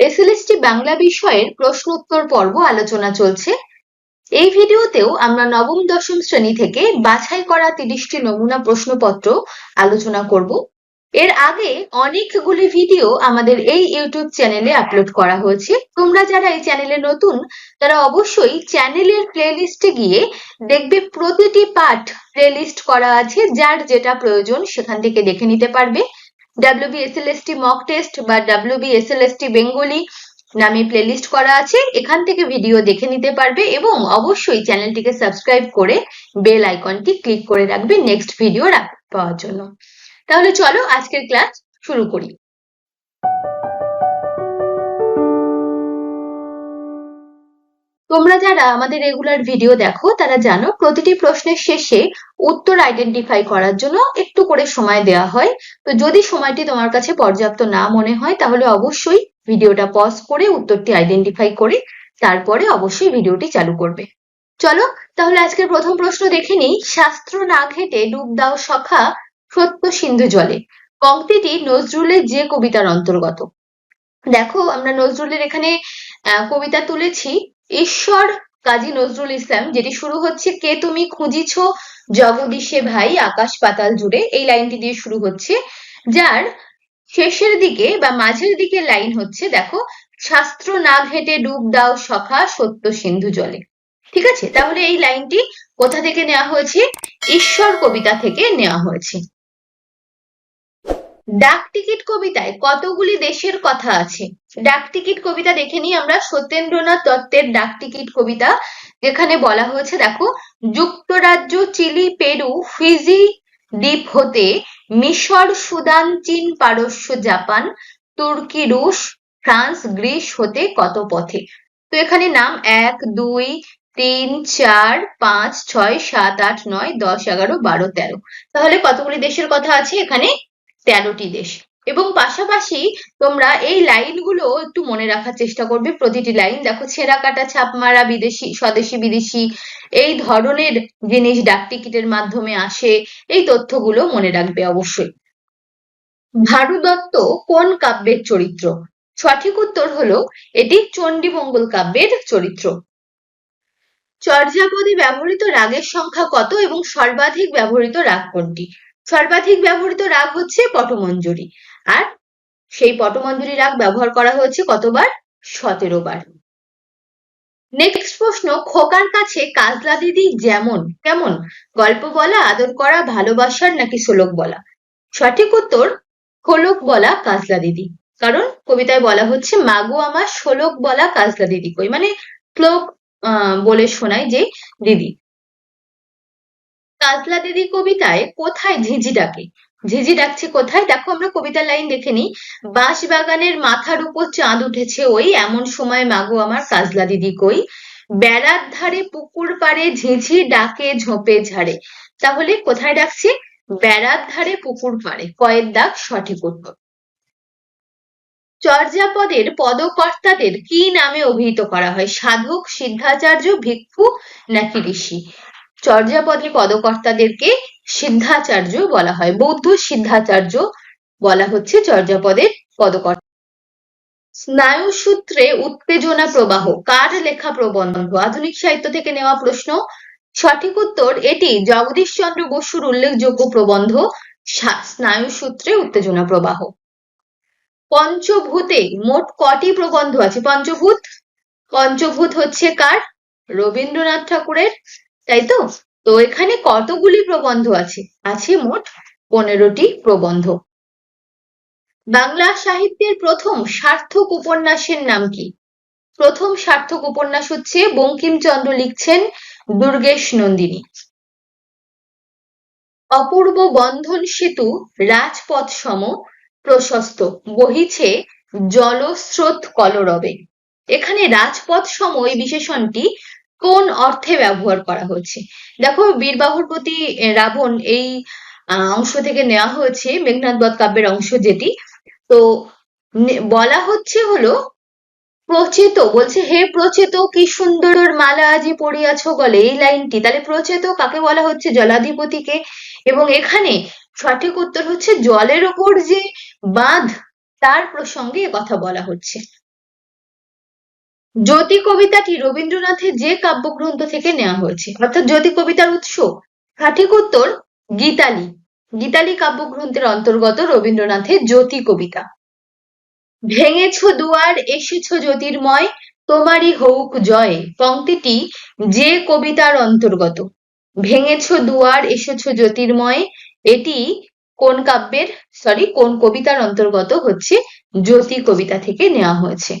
SLST Bangla বিষয়ের প্রশ্ন উত্তর পর্ব আলোচনা চলছে। এই ভিডিওতেও আমরা নবম, দশম শ্রেণি থেকে বাছাই করা তিরিশটি নমুনা প্রশ্নপত্র আলোচনা করব। এর আগে অনেকগুলি ভিডিও আমাদের এই ইউটিউব চ্যানেলে আপলোড করা হয়েছে। তোমরা যারা এই চ্যানেলে নতুন, তারা অবশ্যই চ্যানেলের প্লেলিস্টে গিয়ে দেখবে প্রতিটি পার্ট প্লেলিস্ট করা আছে। যার যেটা প্রয়োজন সেখান থেকে দেখে নিতে পারবে। ডাব্লিউবিএসএলএসটি মক টেস্ট বা ডাব্লিউবিএসএলএসটি বেঙ্গলি নামে প্লেলিস্ট করা আছে। এখান থেকে ভিডিও দেখে নিতে পারবে এবং অবশ্যই চ্যানেলটিকে সাবস্ক্রাইব করে বেল আইকনটি ক্লিক করে রাখবে নেক্সট ভিডিও পাওয়ার জন্য। তাহলে চলো আজকের ক্লাস শুরু করি। তোমরা যারা আমাদের রেগুলার ভিডিও দেখো, তারা জানো প্রতিটি প্রশ্নের শেষে উত্তর আইডেন্টিফাই করার জন্য একটু করে সময় দেওয়া হয়। তো যদি সময়টি তোমার কাছে পর্যাপ্ত না মনে হয়, তাহলে অবশ্যই ভিডিওটা পজ করে উত্তরটি আইডেন্টিফাই করে তারপরে অবশ্যই ভিডিওটি চালু করবে। চলো, তাহলে আজকের প্রথম প্রশ্ন দেখে নিই। শাস্ত্র না ঘেটে ডুব দাও সখা সত্য সিন্ধু জলে। পংক্তিটি নজরুলের যে কবিতার অন্তর্গত। দেখো, আমরা নজরুলের এখানে কবিতা তুলেছি। ঈশ্বর কাজী নজরুল ইসলাম, যেটি শুরু হচ্ছে কে তুমি খুঁজিছ? জগদীশে ভাই, আকাশ পাতাল জুড়ে। এই লাইনটি দিয়ে শুরু হচ্ছে, যার শেষের দিকে বা মাঝের দিকে লাইন হচ্ছে, দেখো, শাস্ত্র না ঘেটে ডুব দাও সখা সত্য সিন্ধু জলে। ঠিক আছে? তাহলে এই লাইনটি কোথা থেকে নেওয়া হয়েছে? ঈশ্বর কবিতা থেকে নেওয়া হয়েছে। ডাক টিকিট কবিতায় কতগুলি দেশের কথা আছে? ডাক টিকিট কবিতা দেখে নিই আমরা। সত্যেন্দ্রনাথ দত্তের ডাকটিকিট কবিতা, যেখানে বলা হয়েছে, দেখো, যুক্তরাজ্য, চিলি, পেরু, ফিজি দ্বীপ হতে মিশর, সুদান, চীন, পারস্য, জাপান, তুর্কি, রুশ, ফ্রান্স, গ্রিস হতে কত পথে? তো এখানে নাম এক, দুই, তিন, চার, পাঁচ, ছয়, সাত, আট, নয়, দশ, এগারো, বারো, তেরো। তাহলে কতগুলি দেশের কথা আছে? এখানে তেরোটি দেশ। এবং পাশাপাশি তোমরা এই লাইনগুলো একটু মনে রাখার চেষ্টা করবে। প্রতিটি লাইন দেখো ছেঁড়া কাটা, ছাপ মারা, বিদেশি, স্বদেশি, বিদেশি, এই ধরনের জিনিস ডাক টিকিটের মাধ্যমে আসে, এই তথ্যগুলো মনে রাখবে অবশ্যই। ভারু দত্ত কোন কাব্যের চরিত্র? সঠিক উত্তর হলো এটি চণ্ডীমঙ্গল কাব্যের চরিত্র। চর্যাপদে ব্যবহৃত রাগের সংখ্যা কত এবং সর্বাধিক ব্যবহৃত রাগ কোনটি? সর্বাধিক ব্যবহৃত রাগ হচ্ছে পটমঞ্জরি। আর সেই পটমঞ্জুরি রাগ ব্যবহার করা হয়েছে কতবার? সতেরো বার। নেক্সট প্রশ্ন, খোকার কাছে কাজলা দিদি যেমন, কেমন? গল্প বলা, আদর করা, ভালোবাসার নাকি শ্লোক বলা? সঠিক উত্তর, খোলক বলা কাজলা দিদি। কারণ কবিতায় বলা হচ্ছে, মাগো আমার শোলক বলা কাজলা দিদি কই? মানে শ্লোক বলে শোনায় যে দিদি। কাজলা দিদি কবিতায় কোথায় ঝিঝি ডাকে? ঝিঝি ডাকছে কোথায়? দেখো আমরা কবিতার লাইন দেখে নিই। বাঁশ বাগানের মাথার উপর চাঁদ উঠেছে ওই, এমন সময় মাগো আমার কাজলা দিদি কই। বেড়ার ধারে পুকুর পাড়ে ঝিঝি ডাকে ঝোপে ঝাড়ে। তাহলে কোথায় ডাকছে? বেড়ার ধারে পুকুর পাড়ে। কয়ের দাগ সঠিক উত্তর। চর্যাপদের পদকর্তাদের কি নামে অভিহিত করা হয়? সাধক, সিদ্ধাচার্য, ভিক্ষু নাকি ঋষি? চর্যাপদের পদকর্তাদেরকে সিদ্ধাচার্য বলা হয়। বৌদ্ধ সিদ্ধাচার্য বলা হচ্ছে চর্যাপদের পদকর্তা। স্নায়ুসূত্রে উত্তেজনা প্রবাহ। কার লেখা প্রবন্ধ? আধুনিক সাহিত্য থেকে নেওয়া প্রশ্ন। সঠিক উত্তর এটি জগদীশচন্দ্র বসুর উল্লেখযোগ্য প্রবন্ধ স্নায়ুসূত্রে উত্তেজনা প্রবাহ। পঞ্চভূতে মোট কটি প্রবন্ধ আছে? পঞ্চভূত? পঞ্চভূত হচ্ছে কার? রবীন্দ্রনাথ ঠাকুরের, তাই তো? তো এখানে কতগুলি প্রবন্ধ আছে? আছে মোট পনেরোটি প্রবন্ধ। বাংলা সাহিত্যের প্রথম সার্থক উপন্যাসের নাম কি? প্রথম সার্থক উপন্যাস হচ্ছে বঙ্কিমচন্দ্র লিখছেন দুর্গেশ নন্দিনী। অপূর্ব বন্ধন সেতু রাজপথ সম প্রশস্ত, বহিছে জলস্রোত কলরবে। এখানে রাজপথ সম এই বিশেষণটি কোন অর্থে ব্যবহার করা হয়েছে দেখো, বীরবাহুর প্রতি রাবণ এই অংশ থেকে নেওয়া হয়েছে মেঘনাথ বধ কাব্যের অংশ যেটি। তো বলা হচ্ছে হলো, প্রচেত, বলছে, হে প্রচেত, কি সুন্দর মালা আজি পড়িয়াছ গলে, এই লাইনটি। তাহলে প্রচেত কাকে বলা হচ্ছে? জলাধিপতিকে। এবং এখানে সঠিক উত্তর হচ্ছে, জলের ওপর যে বাঁধ, তার প্রসঙ্গে কথা বলা হচ্ছে। জ্যোতি কবিতাটি রবীন্দ্রনাথের যে কাব্যগ্রন্থ থেকে নেওয়া হয়েছে, অর্থাৎ জ্যোতি কবিতার উৎস, সঠিক উত্তর গীতালি। গীতালি কাব্যগ্রন্থের অন্তর্গত রবীন্দ্রনাথের জ্যোতি কবিতা ভেঙেছ দুয়ার, এসেছ জ্যোতির্ময়, তোমারই হউক জয় পংক্তিটি যে কবিতার অন্তর্গত। ভেঙেছ দুয়ার, এসেছ জ্যোতির্ময় এটি কোন কাব্যের? সরি, কোন কবিতার অন্তর্গত হচ্ছে জ্যোতি কবিতা থেকে নেওয়া হয়েছে।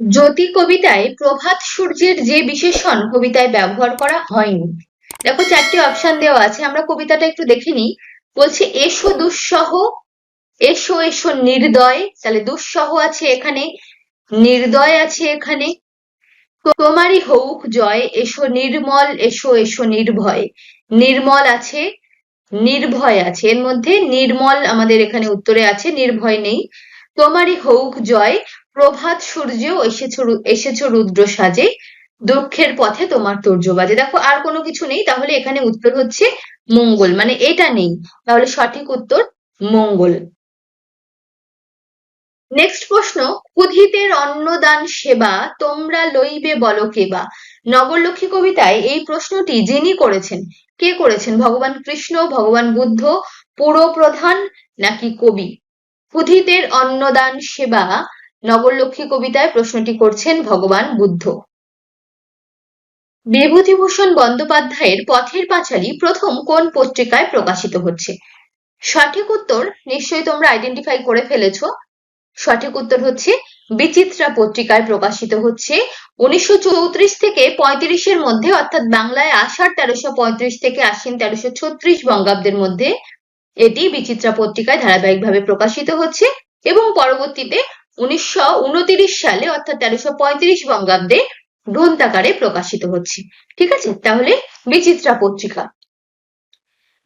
জ্যোতি কবিতায় প্রভাত সূর্যের যে বিশেষণ কবিতায় ব্যবহার করা হয়নি। দেখো চারটি অপশন দেওয়া আছে, আমরা কবিতাটা একটু দেখে নিই। বলছে, এসো দুঃসহ, এসো এসো নির্দয়। তাহলে দুঃসহ আছে এখানে, নির্দয় আছে এখানে। তোমারই হউক জয়, এসো নির্মল, এসো এসো নির্ভয়। নির্মল আছে, নির্ভয় আছে। এর মধ্যে নির্মল আমাদের এখানে উত্তরে আছে, নির্ভয় নেই। তোমারই হউক জয় প্রভাত সূর্য এসেছ এসেছ রুদ্র সাজে, দুঃখের পথে তোমার তোর্য বাজে। দেখো, আর কোনো কিছু নেই, তাহলে এখানে উত্তর হচ্ছে মঙ্গল। মানে এটা নেই, তাহলে সঠিক উত্তর মঙ্গল। নেক্সট প্রশ্ন, কুধিতের অন্নদান সেবা তোমরা লইবে বলো কেবা নগরলক্ষ্মী কবিতায় এই প্রশ্নটি যিনি করেছেন, কে করেছেন? ভগবান কৃষ্ণ, ভগবান বুদ্ধ, পুরপ্রধান নাকি কবি? কুধিতের অন্নদান সেবা নগরলক্ষ্মী কবিতায় প্রশ্নটি করছেন ভগবান বুদ্ধ। বিভূতিভূষণ বন্দ্যোপাধ্যায়ের পথের পাঁচালী প্রথম কোন পত্রিকায় প্রকাশিত হচ্ছে? সঠিক উত্তর নিশ্চয়ই তোমরা আইডেন্টিফাই করে ফেলেছ। সঠিক উত্তর হচ্ছে, বিচিত্রা পত্রিকায় প্রকাশিত হচ্ছে উনিশশো চৌত্রিশ থেকে পঁয়ত্রিশের মধ্যে, অর্থাৎ বাংলায় আষাঢ় তেরোশো পঁয়ত্রিশ থেকে আশ্বিন তেরোশো ছত্রিশ বঙ্গাব্দের মধ্যে এটি বিচিত্রা পত্রিকায় ধারাবাহিকভাবে প্রকাশিত হচ্ছে এবং পরবর্তীতে উনিশশো উনত্রিশ সালে, অর্থাৎ তেরোশো পঁয়ত্রিশ বঙ্গাব্দে গ্রন্থাকারে প্রকাশিত হচ্ছে। ঠিক আছে? তাহলে বিচিত্রা পত্রিকা।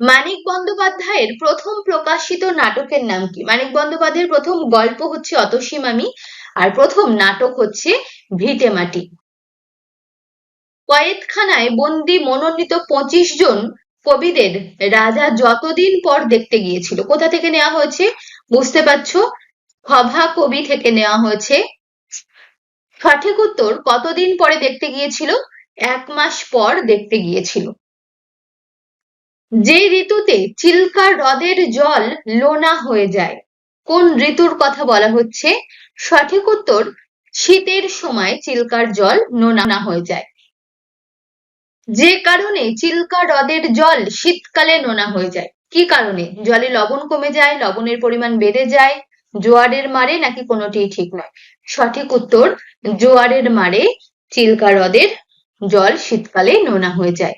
মানিক বন্দ্যোপাধ্যায়ের প্রথম প্রকাশিত নাটকের নাম কি? মানিক বন্দ্যোপাধ্যায়ের প্রথম গল্প হচ্ছে অতসীম আমি আর প্রথম নাটক হচ্ছে ভিটে মাটি কয়েতখানায় বন্দি মনোনীত পঁচিশ জন কবিদের রাজা যতদিন পর দেখতে গিয়েছিল, কোথা থেকে নেওয়া হয়েছে? বুঝতে পারছ? খভা কবি থেকে নেওয়া হয়েছে। সঠিক উত্তর কতদিন পরে দেখতে গিয়েছিল? এক মাস পর দেখতে গিয়েছিল। যে ঋতুতে চিল্কা হ্রদের জল লোনা হয়ে যায়, কোন ঋতুর কথা বলা হচ্ছে? সঠিক উত্তর, শীতের সময় চিল্কার জল নোনা হয়ে যায়। যে কারণে চিল্কা হ্রদের জল শীতকালে নোনা হয়ে যায়। কি কারণে? জলে লবণ কমে যায়, লবণের পরিমাণ বেড়ে যায়। জোয়ারের মারে নাকি কোনোটিই ঠিক নয়? সঠিক উত্তর, জোয়ারের মারে চিল্কা হ্রদের জল শীতকালে নোনা হয়ে যায়।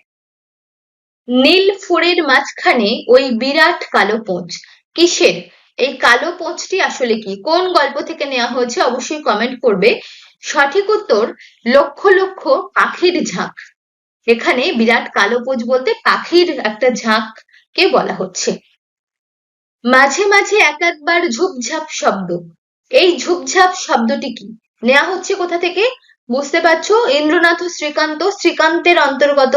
নীল ফুরের মাঝখানে ওই বিরাট কালো পোঁচ, কিসের? এই কালো পোঁচটি আসলে কি? কোন গল্প থেকে নেওয়া হয়েছে অবশ্যই কমেন্ট করবে। সঠিক উত্তর, লক্ষ লক্ষ পাখির ঝাঁক। এখানে বিরাট কালো পোঁচ বলতে পাখির একটা ঝাঁককে বলা হচ্ছে। মাঝে মাঝে এক একবার ঝুপঝাপ শব্দ। এই ঝুপঝাপ শব্দটি কি? নেওয়া হচ্ছে কোথা থেকে? বুঝতে পারছ? ইন্দ্রনাথ শ্রীকান্ত, শ্রীকান্তের অন্তর্গত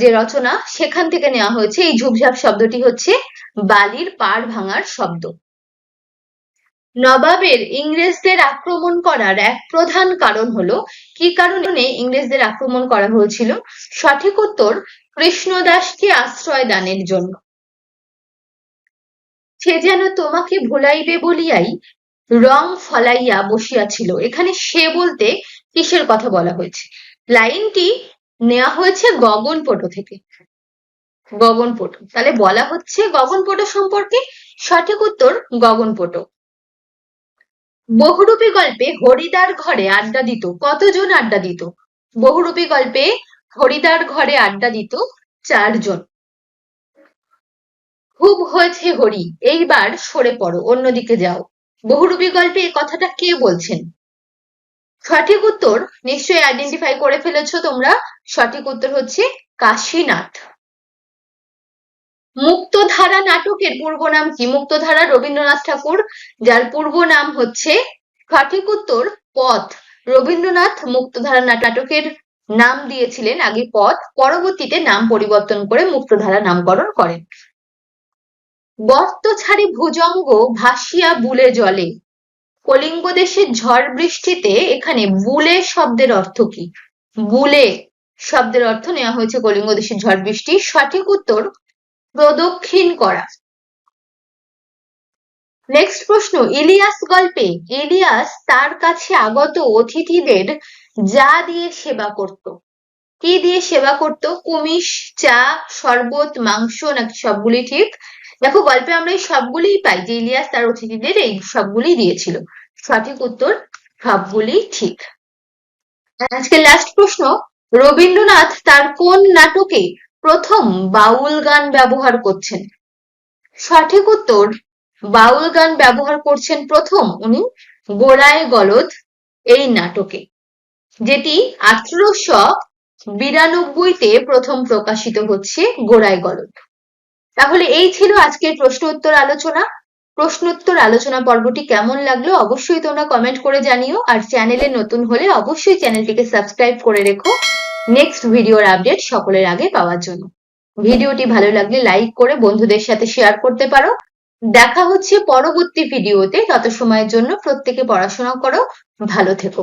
যে রচনা, সেখান থেকে নেওয়া হয়েছে। এই ঝুপঝাপ শব্দটি হচ্ছে বালির পাড় ভাঙার শব্দ। নবাবের ইংরেজদের আক্রমণ করার এক প্রধান কারণ হলো, কি কারণে ইংরেজদের আক্রমণ করা হয়েছিল? সঠিক উত্তর কৃষ্ণদাসকে আশ্রয় দানের জন্য। সে যেন তোমাকে ভুলাইবে বলিয়াই রং ফলাইয়া বসিয়াছিল। এখানে সে বলতে কিসের কথা বলা হয়েছে? লাইনটি নেওয়া হয়েছে গগনপটো থেকে। গগনপটো তাহলে বলা হচ্ছে গগনপটো সম্পর্কে সঠিক উত্তর গগনপটো বহুরূপী গল্পে হরিদার ঘরে আড্ডা দিত। কতজন আড্ডা দিত? বহুরূপী গল্পে হরিদার ঘরে আড্ডা দিত চারজন। খুব হয়েছে হরি, এইবার সরে পড়ো, অন্যদিকে যাও। বহুরূপী গল্পে এই কথাটা কে বলছেন? সঠিক উত্তর নিশ্চয়ই আইডেন্টিফাই করে ফেলেছো তোমরা। সঠিক উত্তর হচ্ছে কাশীনাথ। মুক্তধারা নাটকের পূর্ব নাম কি? মুক্তধারা রবীন্দ্রনাথ ঠাকুর, যার পূর্ব নাম হচ্ছে সঠিক উত্তর পথ। রবীন্দ্রনাথ মুক্তধারা নাটকের নাম দিয়েছিলেন আগে পথ, পরবর্তীতে নাম পরিবর্তন করে মুক্তধারা নামকরণ করেন। গর্ত ছাড়ি ভুজঙ্গ ভাসিয়া বুলে জলে। কলিঙ্গ দেশের ঝড় বৃষ্টিতে এখানে বুলে শব্দের অর্থ কি? বুলে শব্দের অর্থ নেওয়া হয়েছে কলিঙ্গ দেশের ঝড় বৃষ্টি। সঠিক উত্তর প্রদক্ষিণ করা। নেক্সট প্রশ্ন, ইলিয়াস গল্পে ইলিয়াস তার কাছে আগত অতিথিদের যা দিয়ে সেবা করত? কি দিয়ে সেবা করত? কুমিশ, চা, শরবত, মাংস, নাকি সবগুলি ঠিক? দেখো, গল্পে আমরা এই সবগুলিই পাই, যে ইলিয়াস তার অতিথিদের এই সবগুলি দিয়েছিল। সঠিক উত্তর সবগুলি ঠিক। আজকে লাস্ট প্রশ্ন, রবীন্দ্রনাথ তার কোন নাটকে প্রথম বাউল গান ব্যবহার করছেন? সঠিক উত্তর, বাউল গান ব্যবহার করছেন প্রথম উনি গোড়ায় গলদ এই নাটকে, যেটি আঠারোশো বিরানব্বইতে প্রথম প্রকাশিত হচ্ছে গোড়ায় গলদ। তাহলে এই ছিল আজকের প্রশ্ন উত্তর আলোচনা। প্রশ্নোত্তর আলোচনা পর্বটি কেমন লাগল অবশ্যই তোমরা কমেন্ট করে জানিও। আর চ্যানেলে নতুন হলে অবশ্যই চ্যানেলটিকে সাবস্ক্রাইব করে রেখো। নেক্সট ভিডিওর আপডেট সকলের আগে পাওয়ার জন্য। ভিডিওটি ভালো লাগলে লাইক করে বন্ধুদের সাথে শেয়ার করতে পারো। দেখা হচ্ছে পরবর্তী ভিডিওতে। তত সময়ের জন্য প্রত্যেকে পড়াশোনা করো। ভালো থেকো।